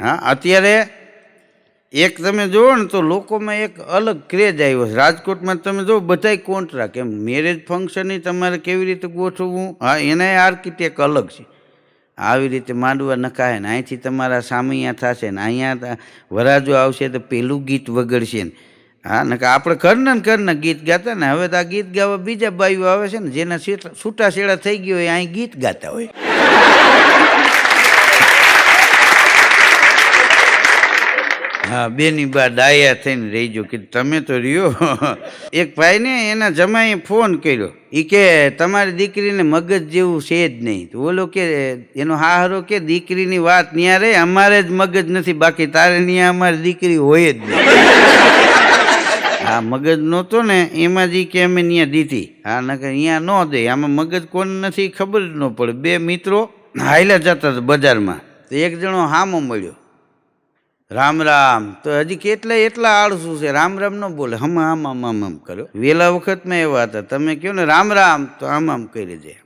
હા, અત્યારે એક તમે જુઓ ને તો લોકોમાં એક અલગ ક્રેઝ આવ્યો છે. રાજકોટમાં તમે જુઓ બધાય કોન્ટ્રાક્ટ. એમ મેરેજ ફંક્શનની તમારે કેવી રીતે ગોઠવવું? હા એનાય આર્કિટેક્ટ અલગ છે. આવી રીતે માંડવા નખાય ને અહીંથી તમારા સામૈયા થશે ને અહીંયા વરાજો આવશે તો પેલું ગીત વગડશે ને. હા ને આપણે ઘરના ને ઘરના ગીત ગાતા ને હવે તો આ ગીત ગાવા બીજા બાઈઓ આવે છે ને જેના છેટા- છૂટા છેડા થઈ ગયો હોય અહીં ગીત ગાતા હોય. હા, બેની બા ડાયા થઈને રહીજો કે તમે તો રહ્યો. એક ભાઈને એના જમાઈએ ફોન કર્યો. એ કે, તમારી દીકરીને મગજ જેવું છે જ નહીં. ઓલો કે, એનો હાહરો કે, દીકરીની વાત ન્યા રે, અમારે જ મગજ નથી. બાકી તારે ન્યા અમારી દીકરી હોય જ નહીં. હા, મગજ નહોતો ને, એમાં જ કે અમે ત્યાં દીધી. હા, નકર અહીંયા ન દે. આમાં મગજ કોણ નથી ખબર જ ન પડે. બે મિત્રો હાઈલા જતા હતા બજારમાં. તો એક જણો હામો મળ્યો. રામ રામ. તો હજી કેટલા એટલા આળસુ છે? રામ રામ ન બોલે. હમ, આમ આમ આમ આમ કર્યો. વહેલા વખતમાં એવા હતા. તમે કહો ને, રામ રામ, તો આમ આમ કરી દે.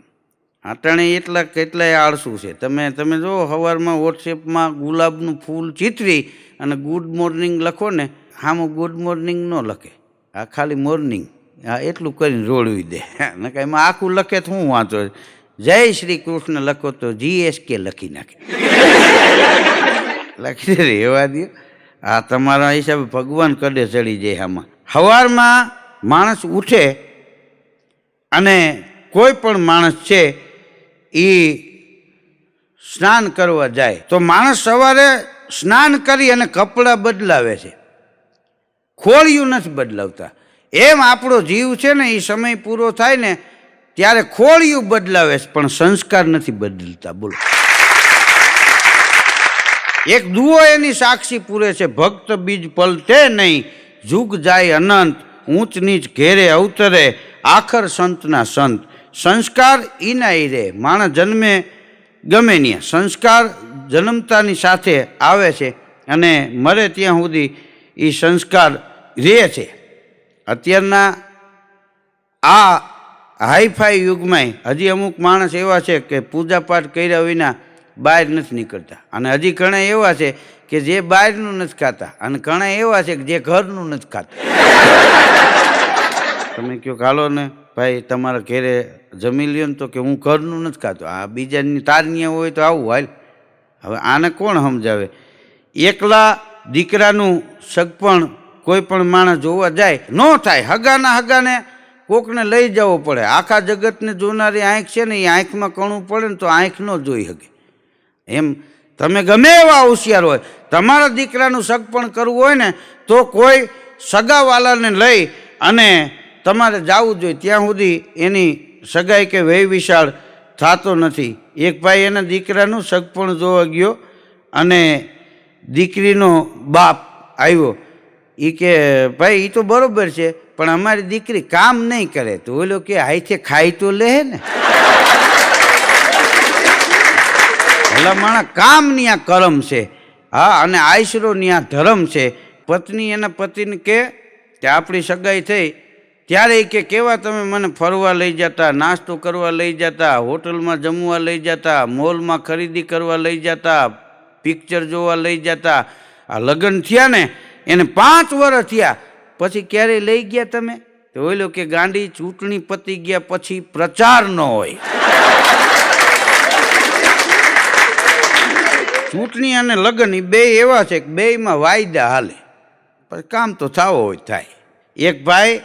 આટાણે એટલા કેટલાય આળસુ છે. તમે તમે જો સવારમાં વોટ્સએપમાં ગુલાબનું ફૂલ ચિતરી અને ગુડ મોર્નિંગ લખો ને, હામું ગુડ મોર્નિંગ ન લખે. આ ખાલી મોર્નિંગ હા એટલું કરીને જોડવી દે. નકા એમાં આખું લખે તો હું વાંચો. જય શ્રી કૃષ્ણ લખો તો જીએસકે લખી નાખે. લખી રહેવા દો. આ તમારા હિસાબે ભગવાન કડે ચડી જાય આમાં. સવારમાં માણસ ઉઠે અને કોઈ પણ માણસ છે એ સ્નાન કરવા જાય. તો માણસ સવારે સ્નાન કરી અને કપડાં બદલાવે છે. ખોળિયું નથી બદલાવતા. એમ આપણો જીવ છે ને એ સમય પૂરો થાય ને, ત્યારે ખોળિયું બદલાવે છે, પણ સંસ્કાર નથી બદલતા. બોલો. એક દુઓ એની સાક્ષી પૂરે છે, ભક્ત બીજ પલટે નહીં, જુગ જાય અનંત, ઊંચ નીચ ઘેરે અવતરે, આખર સંતના સંત. સંસ્કાર ઈના ઈ રે, માણસ જન્મે ગમે ત્યાં સંસ્કાર જન્મતાની સાથે આવે છે અને મરે ત્યાં સુધી એ સંસ્કાર રહે છે. અત્યારના આ હાઈફાઈ યુગમાં હજી અમુક માણસ એવા છે કે પૂજાપાઠ કર્યા વિના બહાર નથી નીકળતા. અને હજી ઘણા એવા છે કે જે બહારનું નથી ખાતા અને ઘણા એવા છે કે જે ઘરનું નથી ખાતા. તમે કહો હાલો ને ભાઈ તમારા ઘેરે જમી લ્યો ને તો કે હું ઘરનું નથી ખાતો. આ બીજાની તારણીય હોય તો આવું હાલ. હવે આને કોણ સમજાવે? એકલા દીકરાનું સગપણ કોઈ પણ માણસ જોવા જાય ન થાય. હગાના હગાને કોકને લઈ જવો પડે. આખા જગતને જોનારી આંખ છે ને એ આંખમાં કણું પડે ને તો આંખ ન જોઈ શકે એમ? તમે ગમે એવા હોશિયાર હોય, તમારા દીકરાનું સગપણ કરવું હોય ને, તો કોઈ સગાવાલાને લઈ અને તમારે જવું જોઈએ. ત્યાં સુધી એની સગાઈ કે વય વિશાળ થતો નથી. એક ભાઈ એના દીકરાનું સગપણ જોવા ગયો અને દીકરીનો બાપ આવ્યો. એ કે, ભાઈ એ તો બરાબર છે, પણ અમારી દીકરી કામ નહીં કરે. તો ઓલો કે હાઈથે ખાઈ તો લે ને. ભલા માણા કામની આ કરમ છે. હા, અને આઈશરોની આ ધર્મ છે. પત્ની એના પતિને કે તે આપણી સગાઈ થઈ. ત્યારે કે, કેવા તમે મને ફરવા લઈ જતા, નાસ્તો કરવા લઈ જતા, હોટલમાં જમવા લઈ જતા, મોલમાં ખરીદી કરવા લઈ જતા, પિક્ચર જોવા લઈ જતા. આ લગ્ન થયા ને, એને પાંચ વર્ષ થયા. પછી ક્યારે લઈ ગયા તમે? તો ઓલો કે ગાંડી ચૂંટણી પતી ગયા પછી પ્રચાર ન હોય. ચૂંટણી અને લગ્ન એ બે એવા છે કે બેયમાં વાયદા હાલે. પણ કામ તો થાવો હોય થાય. એક ભાઈ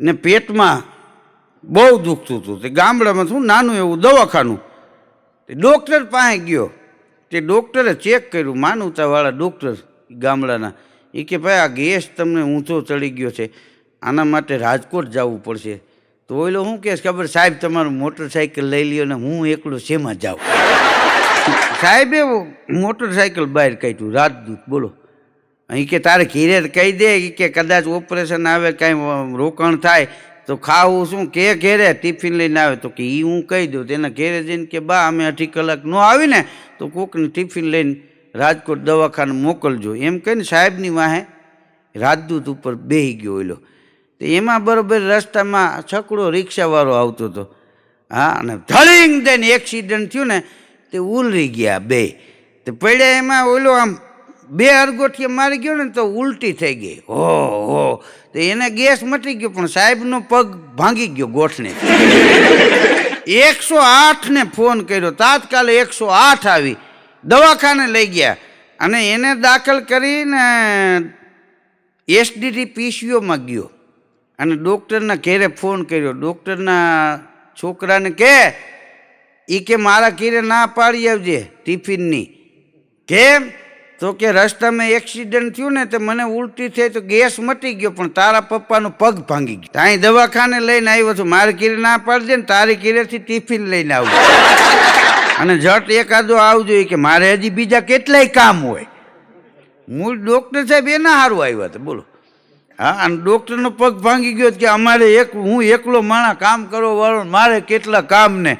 ને પેટમાં બહુ દુખતું હતું. તે ગામડામાં શું નાનું એવું દવાખાનું. તે ડૉક્ટર પાસે ગયો. તે ડૉક્ટરે ચેક કર્યું. માનવતાવાળા ડૉક્ટર ગામડાના. એ કે, ભાઈ, આ ગેસ તમને ઊંચો ચડી ગયો છે. આના માટે રાજકોટ જવું પડશે. તો ઓલો શું કહેશ ખબર, સાહેબ, તમારું મોટરસાઇકલ લઈ લ્યો ને હું એકલો શેમાં જાઉં? સાહેબે મોટરસાઇકલ બહાર કાઢ્યું, રાજદૂત, બોલો. અહીં કે તારે ઘીરે કહી દે કે કદાચ ઓપરેશન આવે, કાંઈ રોકાણ થાય, તો ખાવું શું? કે ઘેરે ટિફિન લઈને આવે, તો કે એ હું કહી દઉં, તેના ઘેરે જઈને કે બા, અમે અઢી કલાક ન આવીને, તો કોકને ટિફિન લઈને રાજકોટ દવાખાને મોકલજો. એમ કહીને સાહેબની વાહે રાજદૂત ઉપર બેહી ગયો એલો તો એમાં બરોબર રસ્તામાં છકડો રિક્ષાવાળો આવતો હતો. હા, અને ધળીંગ દઈને એક્સિડન્ટ થયું ને તે ઉલરી ગયા બે. તો પડ્યા એમાં ઓલો આમ બે અરગોઠિયા મારી ગયો ને તો ઉલટી થઈ ગઈ. હો હો. તો એને ગેસ મટી ગયો, પણ સાહેબનો પગ ભાંગી ગયો ગોઠને. એકસો આઠને ફોન કર્યો. તાત્કાલિક એકસો આઠ આવી. દવાખાને લઈ ગયા. અને એને દાખલ કરીને એસડીટી પીસીઓમાં ગયો. અને ડૉક્ટરના ઘેરે ફોન કર્યો. ડૉક્ટરના છોકરાને કે એ કે મારા કીરે ના પાડી આવજે ટિફિનની. કેમ? તો કે રસ્તામાં એક્સિડન્ટ થયું ને તો મને ઉલટી થઈ તો ગેસ મટી ગયો, પણ તારા પપ્પાનો પગ ભાંગી ગયો. ત્યાં દવાખાને લઈને આવ્યો છું. મારે કીરે ના પાડજે ને તારી કીરેથી ટિફિન લઈને આવજો અને જટ એકાદો આવજો કે મારે હજી બીજા કેટલાય કામ હોય. મૂળ ડૉક્ટર સાહેબ એના સારું આવ્યા હતા. બોલો. હા, અને ડૉક્ટરનો પગ ભાંગી ગયો કે અમારે એક, હું એકલો માણા કામ કરવા વાળો મારે કેટલા કામ ને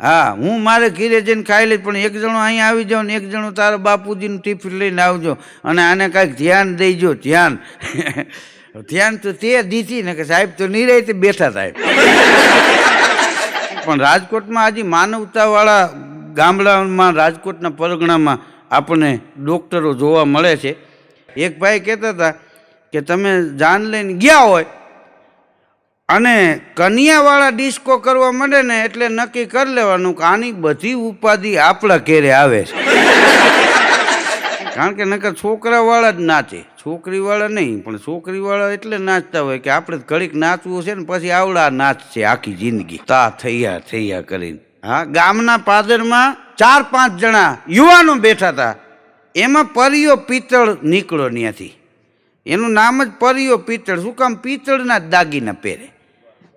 હા, હું મારે ઘીરે જઈને ખાઈ લઈશ, પણ એક જણો અહીં આવી જાઓ ને એક જણો તારા બાપુજીનું ટિફિન લઈને આવજો અને આને કાંઈક ધ્યાન દઈજો ધ્યાન. ધ્યાન તો તે દીધી ને કે સાહેબ તો નહીં રહી તે બેઠા સાહેબ. પણ રાજકોટમાં હજી માનવતાવાળા ગામડામાં, રાજકોટના પરગણામાં આપણને ડૉક્ટરો જોવા મળે છે. એક ભાઈ કહેતા હતા કે તમે જાન લઈને ગયા હોય અને કન્યાવાળા ડિસ્કો કરવા માંડે ને એટલે નક્કી કરી લેવાનું કે આની બધી ઉપાધિ આપણા ઘેરે આવે છે. કારણ કે નકર છોકરાવાળા જ નાચે. છોકરીવાળા નહીં, પણ છોકરીવાળા એટલે નાચતા હોય કે આપણે ઘડીક નાચવું છે ને પછી આવડા નાચ છે આખી જિંદગી. તા થૈયા થૈયા કરીને. હા, ગામના પાદરમાં ચાર પાંચ જણા યુવાનો બેઠા હતા એમાં પરિયો પિત્તળ નીકળો ત્યાંથી એનું નામ જ પરિયો પિત્તળ. શું કામ? પિત્તળના દાગીના પહેરે.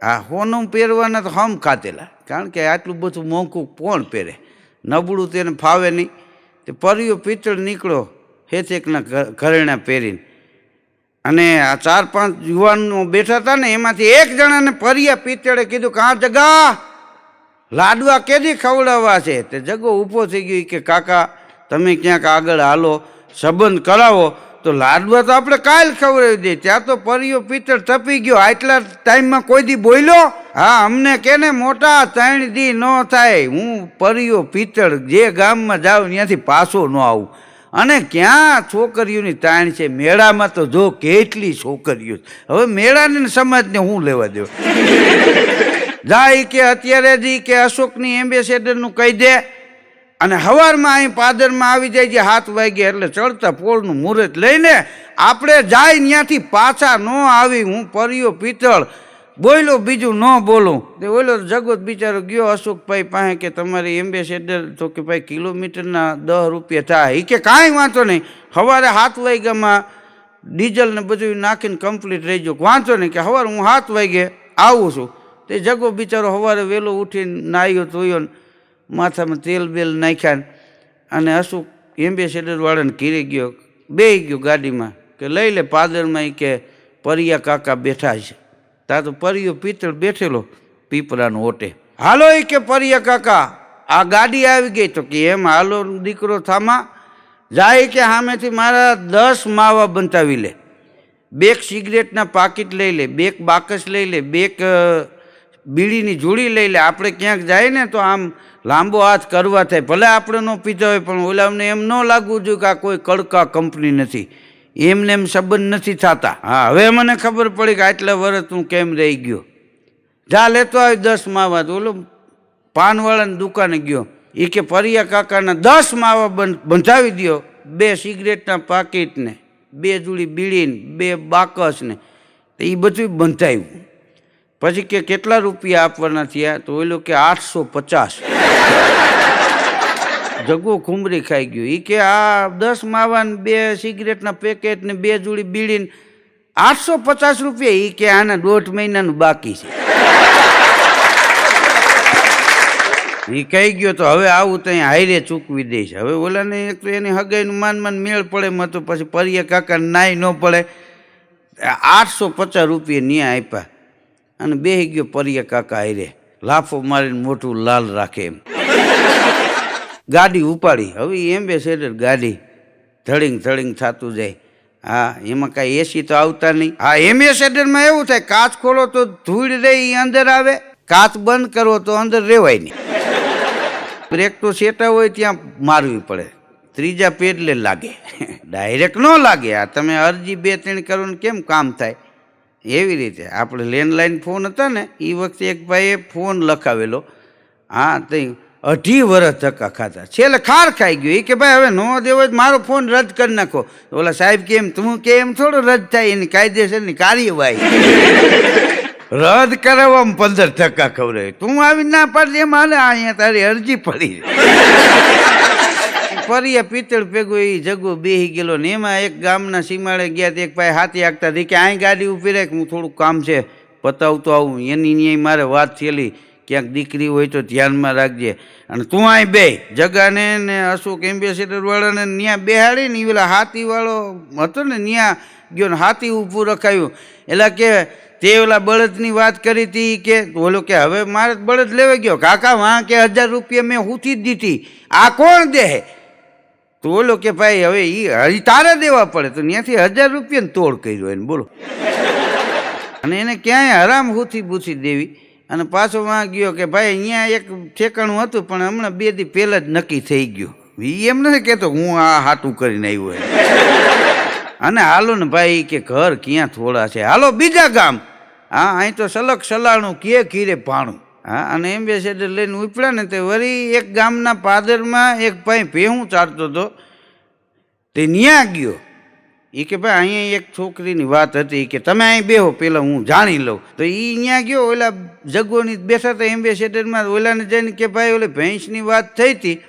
આ હોનું પહેરવાના તો હમ ખાતેલા કારણ કે આટલું બધું મોંઘું કોણ પહેરે? નબળું તેને ફાવે નહીં. તે પરિયો પિત્તળ નીકળો હેચેકના ઘરેણા પહેરીને. અને આ ચાર પાંચ યુવાનો બેઠા હતા ને, એમાંથી એક જણાને પરિયા પિત્તળે કીધું કે જગા, લાડવા કેદી ખવડાવવા છે? તે જગો ઊભો થઈ ગયો કે, કાકા, તમે ક્યાંક આગળ હાલો, સંબંધ કરાવો. તો લાડવા તો આપણે કાલ ખવડાવી દઈએ. ત્યાં તો પરિયો પિત્તળ તપી ગયો. આટલા ટાઈમમાં કોઈ દી બોલ્યો? હા, અમને કેને મોટા ત્રણ દી ન થાય. હું પરિયો પિત્તળ જે ગામમાં જાઉં ત્યાંથી પાછો ન આવું. અને ક્યાં છોકરીઓની તાણ છે? મેળામાં તો જો કેટલી છોકરીઓ હવે મેળાની સમાજને હું લેવા દઉં જાય કે અત્યારે જ કે અશોકની એમ્બેસેડરનું કહી દે. અને હવારમાં અહીં પાદરમાં આવી જાય જે હાથ વાગે એટલે ચડતા પોળનું મુહૂર્ત લઈને આપણે જાય ત્યાંથી પાછા ન આવી, હું પર્યો પિત્તળ બોલ્યો બીજું ન બોલું. તે ઓલો જગત બિચારો ગયો અશોકભાઈ પાસે કે તમારી એમ્બેસેડર તો કે ભાઈ કિલોમીટરના દસ રૂપિયા થાય. એ કે કાંઈ વાંધો નહીં. સવારે હાથ વાગ્યામાં ડીઝલ ને બધું નાખીને કમ્પ્લીટ રહી ગયો. વાંધો નહીં કે સવારે હું હાથ વાગે આવું છું. તે જગો બિચારો સવારે વહેલો ઉઠીને નાહ્યો, ધોયો ને માથામાં તેલ બેલ નાખ્યા અને અશોક એમ્બેસેડરવાળાને ઘીરે ગયો બે ગયો ગાડીમાં કે લઈ લે પાદરમાં કે પરિયા કાકા બેઠા છે. તા તો પરિયો પિત્તળ બેઠેલો પીપળાનો ઓટે. હાલો એ કે પરિયા કાકા, આ ગાડી આવી ગઈ તો કે એમ હાલો દીકરો થામા, જાય કે સામેથી મારા દસ માવા બંધાવી લે. બેક સિગરેટના પાકીટ લઈ લે બેક બાકસ લઈ લે બેક બીડીની જોડી લઈ લે. આપણે ક્યાંક જાય ને તો આમ લાંબો હાથ કરવા થાય. ભલે આપણે ન પીધા હોય, પણ ઓલામને એમ ન લાગવું જોઈએ કે આ કોઈ કડકા કંપની નથી. એમને એમ સંબંધ નથી થતા. હા, હવે મને ખબર પડી કે આટલા વર્ષ હું કેમ રહી ગયો? જા લેતો આવી દસ માવા. તો ઓલો પાનવાળાની દુકાને ગયો. એ કે પરિયા કાકાના દસ માવા બંધાવી દ્યો. બે સિગરેટના પાકીટને, બે જોડી બીડીને, બે બાકસને. તો એ બધું બંધાવ્યું પછી કે કેટલા રૂપિયા આપવાના થયા? તો ઓલો કે આઠસો પચાસ. જગો ખુમરી ખાઈ ગયો. એ કે આ દસ માવા બે સિગરેટના પેકેટ ને બે જોડી બીડીને આઠસો પચાસ રૂપિયા. એ કે આના દોઢ મહિનાનું બાકી છે. એ કહી ગયો તો હવે આવું ત્યાં હાઈરે ચૂકવી દઈશ. હવે ઓલાને એક તો એની હગાઈનું માન માન મેળ પડે મતો પછી પરિયે કાકા નાય ન પડે. આઠસો પચાસ રૂપિયા ન્યા આપ્યા. અને બેહી ગયો પરિયા કાકા હારે. લાફો મારીને મોટું લાલ રાખે એમ. ગાડી ઉપાડી. હવે એમ્બેસેડર ગાડી ધડિંગ ધડિંગ થતું જાય. હા, એમાં કાંઈ એસી તો આવતા નહીં. હા એમ્બેસેડરમાં એવું થાય, કાચ ખોલો તો ધૂળ રહે એ અંદર આવે. કાચ બંધ કરો તો અંદર રહેવાય નહીં. બ્રેક તો સેટા હોય ત્યાં મારવી પડે. ત્રીજા પેડલે લાગે. ડાયરેક્ટ ન લાગે. આ તમે અરજી બે ત્રણ કરો ને કેમ કામ થાય? એવી રીતે. આપણે લેન્ડલાઇન ફોન હતા ને એ વખતે એક ભાઈએ ફોન લખાવેલો. હા, તે અઢી વર્ષ ધક્કા ખાતા છેલ્લે ખાર ખાઈ ગયો. એ કે, ભાઈ, હવે નો દેવો મારો ફોન રદ કરી નાખો. ઓલા સાહેબ કે એમ, તું કે એમ થોડો રદ થાય, એની કાયદેસરની કાર્યવાહી. રદ કરાવવામાં પંદર ટકા ખવડાય તું આવી ના પાડી એમ અહીંયા તારી અરજી પડી ફરીએ પિત્તળ ભેગો એ જગો બેહી ગયેલો ને એમાં એક ગામના સીમાડે ગયા તે એક ભાઈ હાથી આગતા હતી. કે અહીં ગાડી ઊભી કે હું થોડુંક કામ છે, પતાવતો આવું. એની ન્યાય મારે વાત થયેલી. ક્યાંક દીકરી હોય તો ધ્યાનમાં રાખજે. અને તું અહીં બે. જગાને ને અશોક એમ્બેસેડરવાળાને ત્યાં બેહાડી ને પેલા હાથીવાળો હતો ને ત્યાં ગયો ને હાથી ઊભું રખાયું. એટલે કે તે ઓલા બળદની વાત કરી હતી કે, ઓલો કે હવે મારે બળદ લેવા ગયો. કાકા, વાં કે હજાર રૂપિયા મેં હુથી જ દીધી. આ કોણ દે? તો ઓલો કે ભાઈ, હવે એ હજી તારે દેવા પડે. તો ત્યાંથી હજાર રૂપિયાને તોડ કર્યો એને, બોલો. અને એને ક્યાંય હરામ હુથી બૂથી દેવી. અને પાછો વાં ગયો કે ભાઈ, અહીંયા એક ઠેકાણું હતું, પણ હમણાં બે દી પહેલાં જ નક્કી થઈ ગયું. એ એમ નથી કહેતો હું આ હાટું કરીને આવ્યો એમ અને હાલો ને ભાઈ કે ઘર ક્યાં થોડા છે? હાલો બીજા ગામ. હા અહીં તો સલક સલાણું કે કીરે પાણું હા, અને એમ્બેસેડર લઈને ઉપડ્યા ને તે વળી એક ગામના પાદરમાં એક ભાઈ ભેહું ચારતો હતો. તે ન્યા ગયો. એ કે ભાઈ અહીંયા એક છોકરીની વાત હતી. કે તમે અહીં બેહો પહેલાં હું જાણી લઉં. તો એ ત્યાં ગયો, ઓલા જગોની બેઠા હતા એમ્બેસેડરમાં ઓલાને જઈને કે ભાઈ, ઓલે ભેંસની વાત થઈ હતી.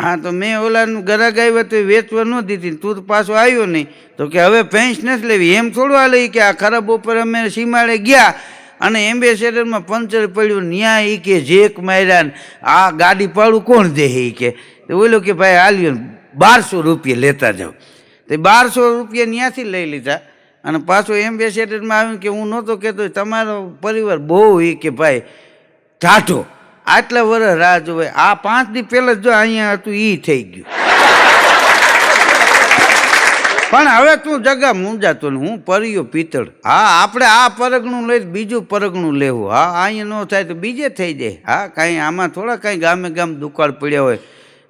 હા, તો મેં ઓલાનું ગરાગ આવ્યો તો વેચવા ન દીધી તું તો પાછો આવ્યો નહીં. તો કે હવે ભેંસ નથી લેવી. એમ થોડું હાલે ઈ કે આ ખરાબ ઉપર અમે સીમાડે ગયા. અને એમ્બેસેડરમાં પંચર પડ્યું, ન્યાય એ કે જેક માર્યા ને આ ગાડી પાડું કોણ દે ઈ કે? બોલ્યો કે ભાઈ હાલ્યો બારસો રૂપિયા લેતા જાઓ. તે બારસો રૂપિયા ત્યાંથી લઈ લીધા. અને પાછો એમ્બેસેડરમાં આવ્યું કે હું નહોતો કહેતો, તમારો પરિવાર બહુ એ કે ભાઈ ટાઢો આટલા વર્ષ રાહ જોવે. આ પાંચ દી પહેલાં જો અહીંયા હતું એ થઈ ગયું. પણ હવે તું જગા મૂંઝાતો ને હું પરિયો પિત્તળ. હા, આપણે આ પરગણું લઈ બીજું પરગણું લેવું. હા અહીંયા ન થાય તો બીજે થઈ જાય. હા, કાંઈ આમાં થોડા કાંઈ ગામે ગામ દુકાળ પડ્યા હોય.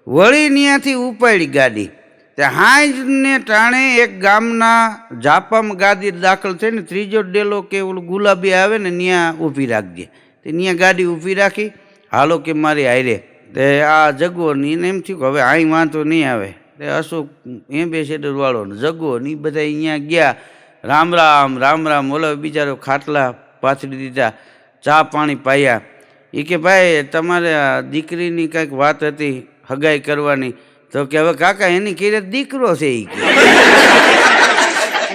વળી ત્યાંથી ઉપાડી ગાડી. તે હાંજને ટાણે એક ગામના જાપામાં ગાદી દાખલ થઈ ને ત્રીજો ડેલો કે ઓલું ગુલાબી આવે ને ત્યાં ઊભી રાખજે. તે ત્યાં ગાડી ઊભી રાખી. હાલો કે મારી હારે. તે આ જગવો ને એમ થયું કે હવે અહીં વાંધો નહીં આવે. તે અશોક એમ્બેસેડર વાળો ને જગો ને એ બધા અહીંયા ગયા. રામ રામ રામ રામ, ઓલો બિચારો ખાટલા પાથરી દીધા, ચા પાણી પાયા. એ કે ભાઈ, તમારે દીકરીની કંઈક વાત હતી હગાઈ કરવાની. તો કે હવે કાકા, એની કીરે દીકરો છે એ કે.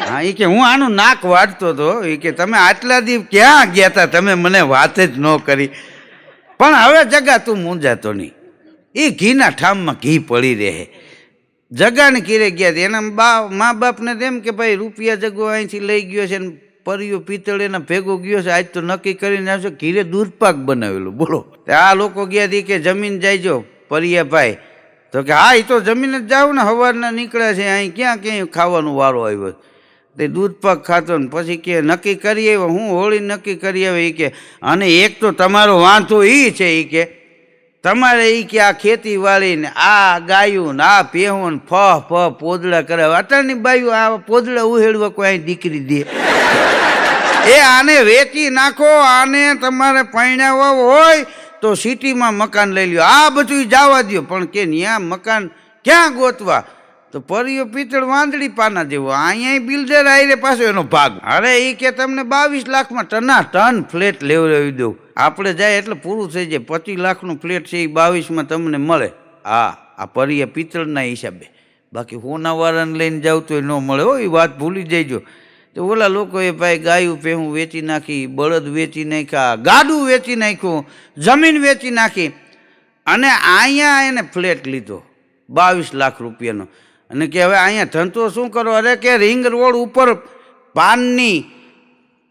હા એ કે હું આનું નાક વાટતો હતો એ કે તમે આટલા દી ક્યાં ગયા હતા તમે મને વાત જ ન કરી. પણ હવે જગા તું મૂંઝાતો નહીં. એ ઘીના ઠામમાં ઘી પડી રહે. જગાને કીરે ગયા હતા એના બા, મા બાપને તેમ કે ભાઈ રૂપિયા જગો અહીંથી લઈ ગયો છે ને પરિયો પિત્તળ એના ભેગો ગયો છે. આજ તો નક્કી કરીને આવશે ઘીરે દૂધપાક બનાવેલું. બોલો. આ લોકો ગયા હતી કે જમીન જાયજો પરિયા ભાઈ તો કે હા એ તો જમીન જ જાવ ને સવારના નીકળ્યા છે અહીં. ક્યાં ક્યાંય ખાવાનો વારો આવ્યો તે દૂધપાક ખાતો ને પછી કે નક્કી કરી આવ્યો. હું હોળી નક્કી કરી આવ્યો. એ કે, અને એક તો તમારો વાંધો એ છે. એ કે તમારે એ કે આ ખેતીવાડી ને આ ગાયું ને આ પહેવું ને ફહ ફહ પોદળા કરે. અત્યારની બાયું આ પોદડા ઉહેડવા કોઈ દીકરી દે. એ આને વેચી નાખો, આને તમારે પૈણાવા હોય તો સિટીમાં મકાન લઈ લ્યો. આ બધું જવા દો પણ કે ત્યાં મકાન ક્યાં ગોતવા? તો પરિયો પિત્તળ વાંદડી પાના જેવો. અહીંયા બિલ્ડર આવીને પાછો એનો ભાગ. અરે એ કે તમને બાવીસ લાખમાં ટના ટન ફ્લેટ લેવડાવી દઉં. આપણે જાય એટલે પૂરું થઈ જાય. પચીસ લાખનું ફ્લેટ છે એ બાવીસમાં તમને મળે. હા, આ પરિયા પિત્તળના હિસાબે. બાકી હોનાવાળાને લઈને જાવ તો ન મળે. હો, એ વાત ભૂલી જઈજો. તો ઓલા લોકોએ ભાઈ ગાયું પહેવું વેચી નાખી, બળદ વેચી નાખ્યા ગાડું વેચી નાખ્યું, જમીન વેચી નાખી. અને અહીંયા એને ફ્લેટ લીધો, બાવીસ લાખ રૂપિયાનો. અને કે હવે અહીંયા ધંધો શું કરો? અરે કે રિંગ રોડ ઉપર પાનની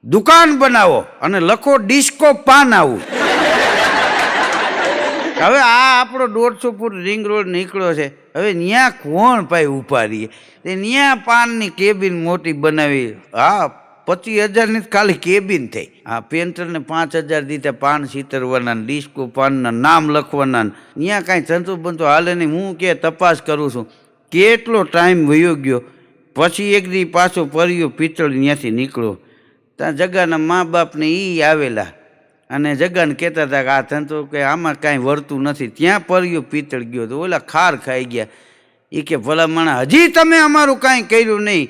દુકાન બનાવો અને લખો ડિસ્કો પાન આવું. હવે આ આપણો દોઢસો ફૂટ રિંગ રોડ નીકળ્યો છે. હવે ત્યાં કોણ ઊભા રહીએ? તે ત્યાં પાનની કેબિન મોટી બનાવી. હા, પચીસ હજારની ખાલી કેબિન થઈ. આ પેન્ટરને પાંચ હજાર દીધા, પાન સીતરવાના ડિસ્કો પાનના નામ લખવાના ત્યાં કાંઈ ધંધો બંધો હાલે નહીં. હું કે તપાસ કરું છું? કેટલો ટાઈમ વયો ગયો? પછી એક દી પાછો પર્યો પિત્તળ ત્યાંથી નીકળ્યો. ત્યાં જગાના મા બાપને એ આવેલા. અને જગાને કહેતા હતા કે આ ધંધો કે આમાં કાંઈ વળતું નથી. ત્યાં પરિયો પિત્તળ ગયો તો ઓલા ખાર ખાઈ ગયા. એ કે, ભલા માણા, હજી તમે અમારું કાંઈ કર્યું નહીં.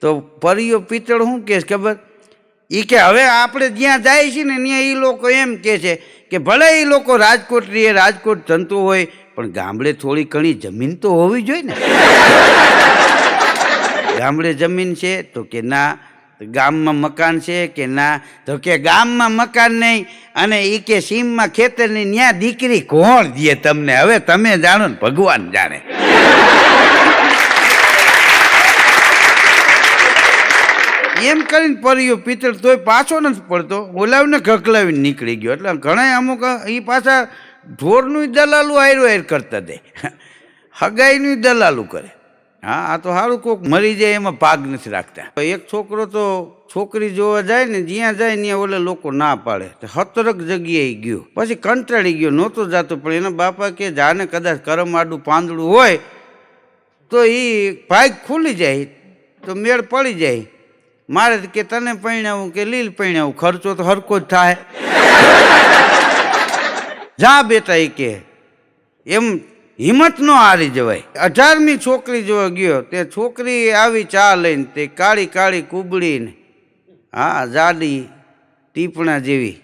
તો પરિયો પિત્તળ શું કહે ખબર? એ કે, હવે આપણે જ્યાં જાય છે ને ત્યાં એ લોકો એમ કહે છે કે ભલે એ લોકો રાજકોટ રહીએ, રાજકોટ જંતુ હોય, પણ ગામડે થોડી ઘણી જમીન તો હોવી જોઈએ ને. ગામડે જમીન છે તો કે ના ગામમાં મકાન છે કે ના? તો કે ગામમાં મકાન નહીં, અને એ કે સીમમાં ખેતરની ન્યા દીકરી કોણ દે તમને. હવે તમે જાણો ને ભગવાન જાણે. એમ કરીને પડ્યો પિત્તળ તોય પાછો નથી પડતો. ઓલાવને ખકલાવીને નીકળી ગયો. એટલે ઘણા અમુક એ પાછા ઢોરનું દલાલું આયરો આયર કરતા દે. હગાઈનું દલાલું કરે. હા, આ તો સારું કોક મરી જાય એમાં ભાગ નથી રાખતા. એક છોકરો તો છોકરી જોવા જાય ને, જ્યાં જાય ત્યાં ઓલે લોકો ના પાડે. હતરક જગ્યાએ ગયો. પછી કંટાળી ગયો, નહોતો જતો, પણ એના બાપા કે જાને કદાચ કરમ આડું પાંદડું હોય, તો એ ભાગ ખુલી જાય, તો મેળ પડી જાય. મારે કે, તને પૈણાવું કે લીલ પૈણાવું? ખર્ચો તો હરકો જ થાય. જા બેટા એ કે. એમ હિંમત ન હારી જવાય. અઢારમી છોકરી જોવા ગયો, તે છોકરી આવી ચા લઈને તે કાળી કાળી કુબડીને હા, જાડી ટીપણા જેવી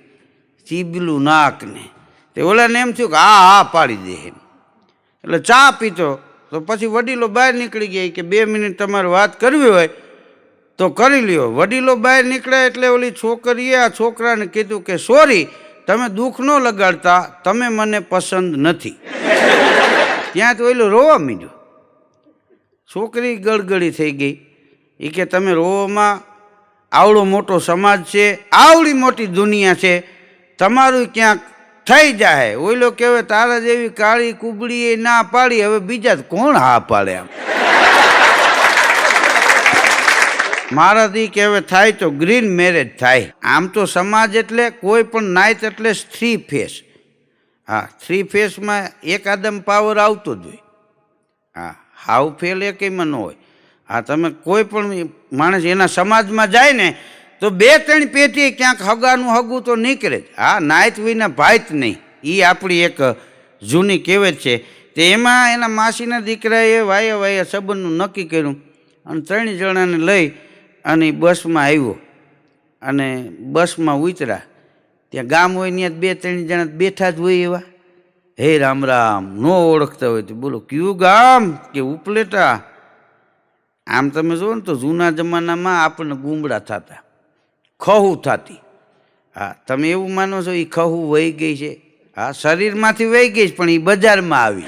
ચીબલું નાકને, તે ઓલાને એમ થયું કે હા હા પાડી દે એટલે ચા પીતો તો પછી વડીલો બહાર નીકળી ગયા કે બે મિનિટ તમારે વાત કરવી હોય, તો કરી લ્યો. વડીલો બહાર નીકળ્યા એટલે ઓલી છોકરીએ આ છોકરાને કીધું કે, સોરી, તમે દુઃખ ન લગાડતા, તમે મને પસંદ નથી. ત્યાં તો એલું રોવા મીડ્યો. છોકરી ગળગળી થઈ ગઈ. એ કે તમે રોવામાં આવડો મોટો સમાજ છે, આવડી મોટી દુનિયા છે, તમારું ક્યાંક થઈ જાય. ઓઈલો કહેવાય તારા જેવી કાળી કુબડીએ ના પાડી, હવે બીજા કોણ હા પાડે આમ? મારાથી કે હવે થાય તો ગ્રીન મેરેજ થાય. આમ તો સમાજ એટલે કોઈ પણ નાયત એટલે સ્ત્રી ફેસ. હા થ્રી ફેસમાં એક આદમ પાવર આવતો જ હોય. હા હાવ ફેલ એકેયમાં ન હોય. હા, તમે કોઈ પણ માણસ એના સમાજમાં જાય ને, તો બે ત્રણ પેટી ક્યાંક હગાનું હગું તો નીકળે જ. હા, નાયત વિના ભાઈત નહીં. એ આપણી એક જૂની કહેવત છે. તે એમાં એના માસીના દીકરાએ વાયા વાયા સંબંધનું નક્કી કર્યું અને ત્રણ જણાને લઈ અને બસમાં આવ્યો. અને બસમાં ઉતર્યા. ત્યાં ગામ હોય ત્યાં બે ત્રણ જણા બેઠા જ હોય એવા. હે રામ રામ, ન ઓળખતા હોય તો બોલો, કયું ગામ? કે ઉપલેટા? આમ તમે જુઓ ને તો જૂના જમાનામાં આપણને ગુમડા થતા, ખહુ થતી. હા, તમે એવું માનો છો એ ખહું વહી ગઈ છે? હા, શરીરમાંથી વહી ગઈ છે, પણ એ બજારમાં આવી.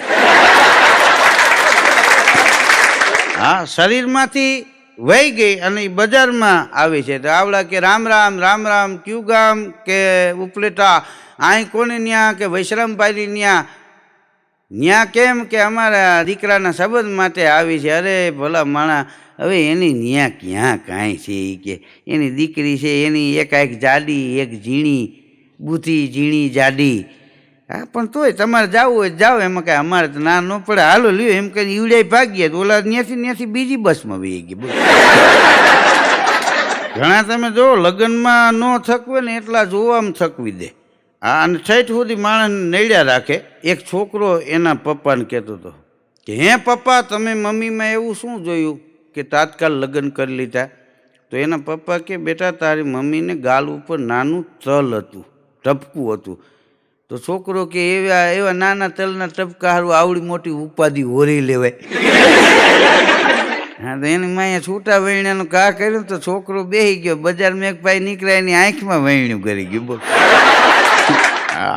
હા, શરીરમાંથી વહી ગઈ અને એ બજારમાં આવી છે. તો આવડા કે રામ રામ રામ રામ, ક્યુ ગામ કે ઉપલેટા? અહીં કોને ન્યા કે વૈશ્રામભાઈ ન્યા? ન્યા કેમ કે અમારા દીકરાના સંબંધ માટે આવી છે? અરે ભલા માણા, હવે એની ન્યા ક્યાં કાંઈ છે કે? એની દીકરી છે, એની એક એક જાડી, એક ઝીણી બુથી ઝીણી જાડી. હા, પણ તોય તમારે જવું હોય જાઓ, એમાં કાંઈ અમારે તો ના ન પડે. હાલો, લ્યો, એમ કરી ઈવડાઈ ભાગીએ તો ઓલા ત્યાંથી ત્યાંથી બીજી બસમાં વહી ગઈ બોલો ઘણા તમે જો, લગ્નમાં ન થકવે ને એટલા જોવામાં થકવી દે. હા, અને છઠ સુધી માણસને નડ્યા રાખે. એક છોકરો એના પપ્પાને કહેતો હતો કે, હે પપ્પા, તમે મમ્મીમાં એવું શું જોયું કે તાત્કાલ લગ્ન કરી લીધા? તો એના પપ્પા કે, બેટા, તારી મમ્મીને ગાલ ઉપર નાનું તલ હતું, ટપકું હતું. તો છોકરો કે એવા એવા નાના તલના ટપકા હારું આવડી મોટી ઉપાધિ હોરી લેવાય. હા, તો એની માએ છૂટા વૈણાનું કા કર્યું તો છોકરો બેહી ગયો. બજારમાં એક ભાઈ નીકળ્યા, એની આંખમાં વૈણ્યું કરી ગયું. બોલ.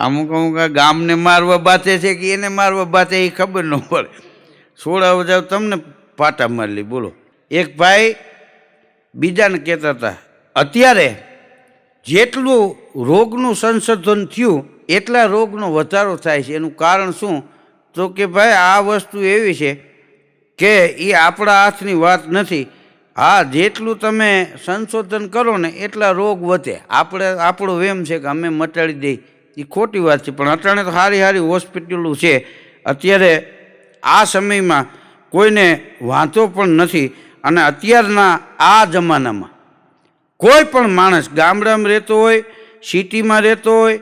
અમુક અમુક ગામને મારવા બાતે છે કે એને મારવા બાતે એ ખબર ન પડે. સોળા જાવ તમને પાટા મારી લી, બોલો. એક ભાઈ બીજાને કહેતા હતા, અત્યારે જેટલું રોગનું સંશોધન થયું એટલા રોગનો વધારો થાય છે. એનું કારણ શું? તો કે ભાઈ, આ વસ્તુ એવી છે કે એ આપણા હાથની વાત નથી. હા, જેટલું તમે સંશોધન કરો ને એટલા રોગ વધે. આપણે, આપણો વેમ છે કે અમે મટાડી દઈ એ ખોટી વાત છે. પણ અટાણે તો સારી સારી હોસ્પિટલો છે. અત્યારે આ સમયમાં કોઈને વાંધો પણ નથી. અને અત્યારના આ જમાનામાં કોઈ પણ માણસ ગામડામાં રહેતો હોય, સિટીમાં રહેતો હોય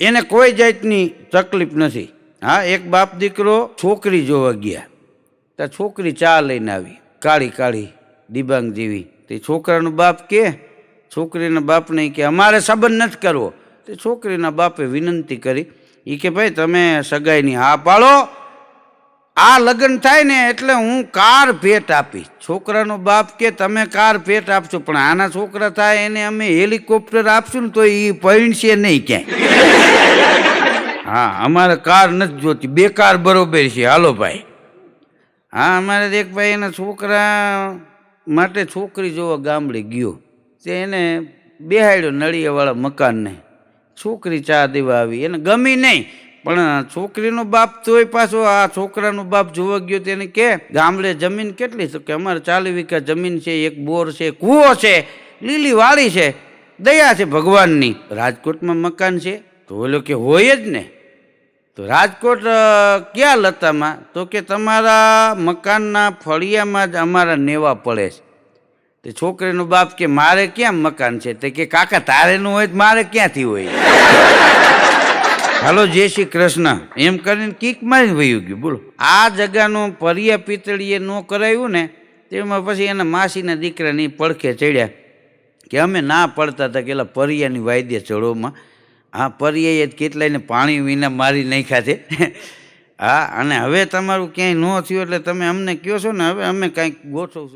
એને કોઈ જાતની તકલીફ નથી. હા, એક બાપ દીકરો છોકરી જોવા ગયા. તો છોકરી ચા લઈને આવી, કાળી કાળી દિબાંગ જેવી. તે છોકરાનો બાપ કે, છોકરીના બાપને કે, અમારે સંબંધ નથી કરવો. તે છોકરીના બાપે વિનંતી કરી. એ કે, ભાઈ, તમે સગાઈની હા પાડો આ લગ્ન થાય ને એટલે હું કાર ભેટ આપી છોકરાનો બાપ કે તમે કાર ભેટ આપશો, પણ આના છોકરા થાય એને અમે હેલિકોપ્ટર આપશું ને તો એ પૈણશે નહીં ક્યાંય. હા, અમારે કાર નથી જોતી. બે કાર બરોબર છે. હાલો ભાઈ. હા, અમારે એક ભાઈ એના છોકરા માટે છોકરી જોવા ગામડે ગયો. તે એને બેહાડ્યો નળિયાવાળા મકાનને. છોકરી ચા દેવા આવી. એને ગમી નહીં. પણ છોકરીનો બાપ તોય પાછો આ છોકરાનો બાપ જોવા ગયો તેને કે, ગામડે જમીન કેટલી તો કે, અમારે ચાલી વીઘા જમીન છે, એક બોર છે, કૂવો છે, લીલી વાળી છે, દયા છે ભગવાનની. રાજકોટમાં મકાન છે? તો ઓલો કે, હોય જ ને. તો રાજકોટ ક્યાં લતામાં? તો કે, તમારા મકાનના ફળિયામાં જ અમારા નેવા પડે છે. તે છોકરીનો બાપ કે, મારે ક્યાં મકાન છે? તે કે, કાકા તારેનું હોય મારે ક્યાંથી હોય? હાલો, જય શ્રી કૃષ્ણ. એમ કરીને કીક મારી વયું ગયું. બોલો. આ જગાનું પરિયા પિતળીએ ન કરાયું ને, તેમાં પછી એના માસીના દીકરાની પડખે ચડ્યા કે અમે ના પડતા હતા કે એલા પરિયાની વાયદે ચડોમાં. હા પરિયાએ કેટલાયને પાણી વિના મારી નાખ્યા છે. હા, અને હવે તમારું ક્યાંય ન થયું એટલે તમે અમને કહો છો ને, હવે અમે કાંઈક ગોઠવશું